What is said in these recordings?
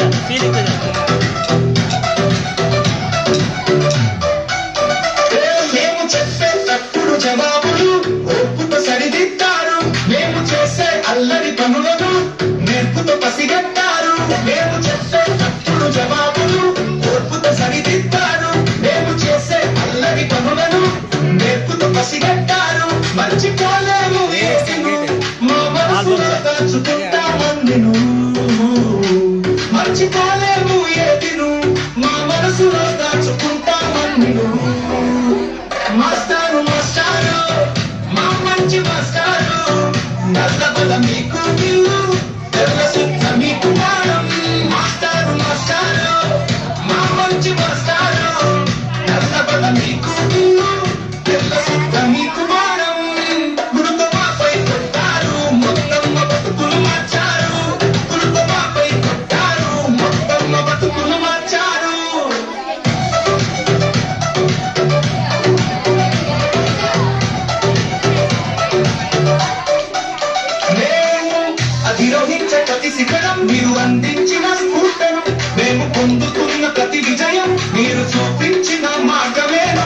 Feeling అల్లరి మేము చెప్పే తప్పుడు జవాబులు ఓర్పుతో సరిదిద్దారు. మేము చేసే అల్లరి పనులను నేర్పుతో పసిగట్టారు. మర్చిపోలేము మాస్టారు మాస్టారు మా మంచి మాస్టారు. నల్ల బల మీకు నిల్లు తెల్ల సుత్త మీకు మారం మాస్టారు మాస్టారు మా మంచి మాస్టారు. నల్ల బల మీకు ప్రతి శిఖరం మీరు అందించిన స్ఫూర్తను మేము పొందుతున్న ప్రతి విజయం మీరు చూపించిన మార్గమేను.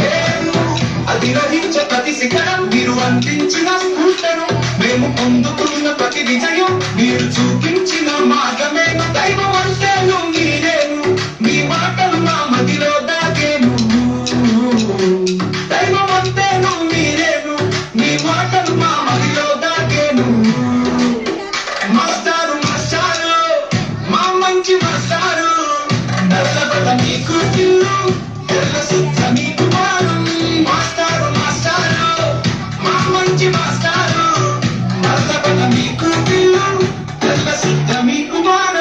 మేము అధిరోహించే ప్రతి శిఖరం మీరు అందించిన స్ఫూర్తను మేము పొందుతున్న ప్రతి విజయం మీరు చూపించిన